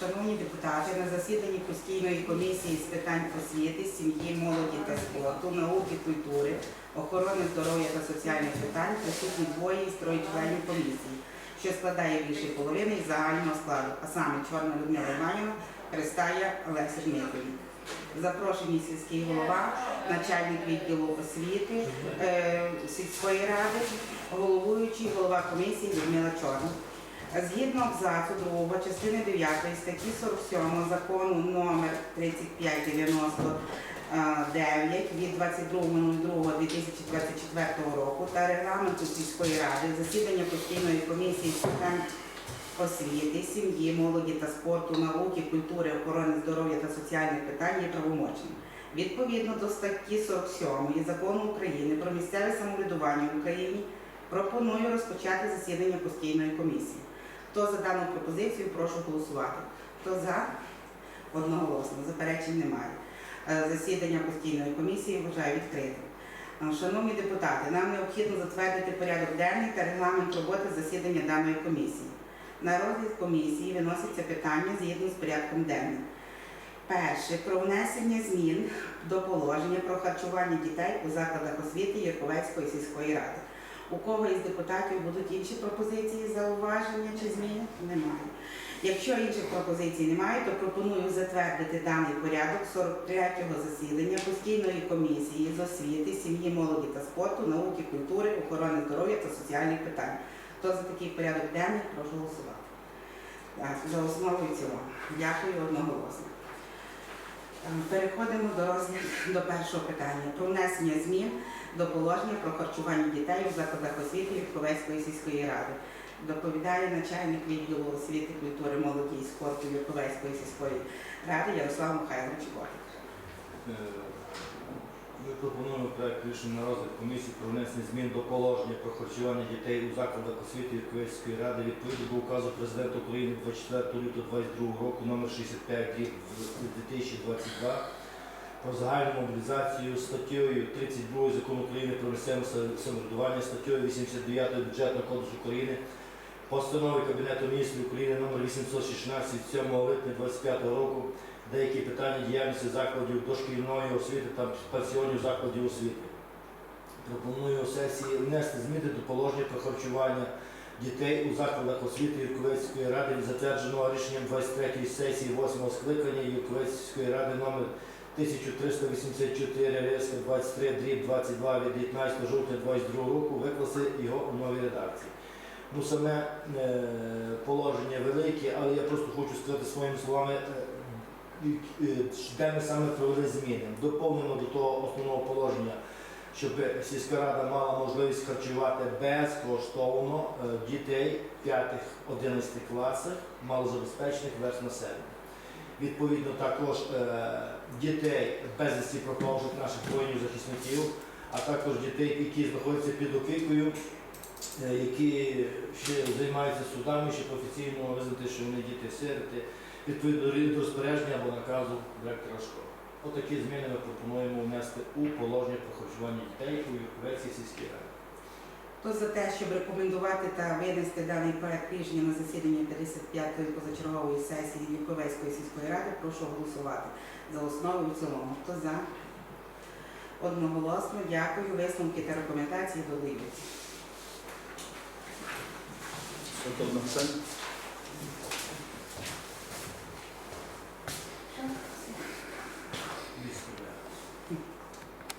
Шановні депутати, на засіданні постійної комісії з питань освіти, сім'ї, молоді та спорту, науки, культури, охорони здоров'я та соціальних питань присутні двоє із троє членів комісії, що складає більше половини із загального складу, а саме Чорна Людмила Іванівна, Христая Олеся Дмитровна. Запрошені сільський голова, начальник відділу освіти е, сільської ради, головуючий голова комісії Людмила Чорна. Згідно абзацу 2 частини 9 статті 47 закону номер 3599 від 22.02.2024 року та регламенту сільської ради засідання постійної комісії з питань освіти, сім'ї, молоді та спорту, науки, культури, охорони здоров'я та соціальних питань є правомочним. Відповідно до статті 47 закону України про місцеве самоврядування в Україні пропоную розпочати засідання постійної комісії. Хто за дану пропозицію, прошу голосувати. Хто за? Одноголосно. Заперечень немає. Е, Засідання постійної комісії вважаю відкритим. Е, Шановні депутати, нам необхідно затвердити порядок денний та регламент роботи засідання даної комісії. На розгляд комісії виноситься питання згідно з порядком денним. Перше про внесення змін до положення про харчування дітей у закладах освіти Єрковецької сільської ради. У кого із депутатів будуть інші пропозиції, зауваження чи зміни? Немає. Якщо інших пропозицій немає, то пропоную затвердити даний порядок 43-го засідання постійної комісії з освіти, сім'ї, молоді та спорту, науки, культури, охорони здоров'я та соціальних питань. Хто за такий порядок денний, прошу голосувати. За основу і. Дякую одноголосно. Е, Переходимо до розгляду до першого питання про внесення змін до положення про харчування дітей у закладах освіти Юрковецької сільської ради. Доповідає начальник відділу освіти, культури, молоді і спорту Юрковецької сільської ради Ярослав Михайлович Котик. Ми пропонуємо проект рішення на розгляд комісії про внесення змін до положення про харчування дітей у закладах освіти Вірковецької ради відповідно до указу президента України 24 лютого 2022 року номер 65 2022 про загальну мобілізацію статтею 32 закону України про місцеве самоврядування, статтею 89 бюджетного кодексу України, постанови Кабінету міністрів України номер 816 від 7 липня 2025 року деякі питання діяльності закладів дошкільної освіти та пансіонів закладів освіти. Пропоную сесії внести зміни до положення про харчування дітей у закладах освіти Юрковецької ради, затвердженого рішенням 23-ї сесії 8-го скликання Юрковецької ради номер 1384 РСК 23 дріб 22 від 19 жовтня 2022 року викласти його у новій редакції. Ну, саме е, положення велике, але я просто хочу сказати своїми словами, е, де ми саме провели зміни. Доповнено до того основного положення, щоб сільська рада мала можливість харчувати безкоштовно е, дітей 5-11 класах малозабезпечених верст населення. Відповідно, також е, дітей безвісті пропавших наших воїнів-захисників, а також дітей, які знаходяться під опікою, які ще займаються судами, щоб офіційно визнати, що вони діти-сироти, відповідно до розпорядження або наказу директора школи. Отакі зміни ми пропонуємо внести у положення про харчування дітей у Юрковецькій сільській раді. Хто за те, щоб рекомендувати та винести даний проект рішення на засідання 55-ї позачергової сесії Юрковецької сільської ради, прошу голосувати за основу і в цілому. Хто за? Одноголосно дякую. Висновки та рекомендації додаються. Doutor Marçano.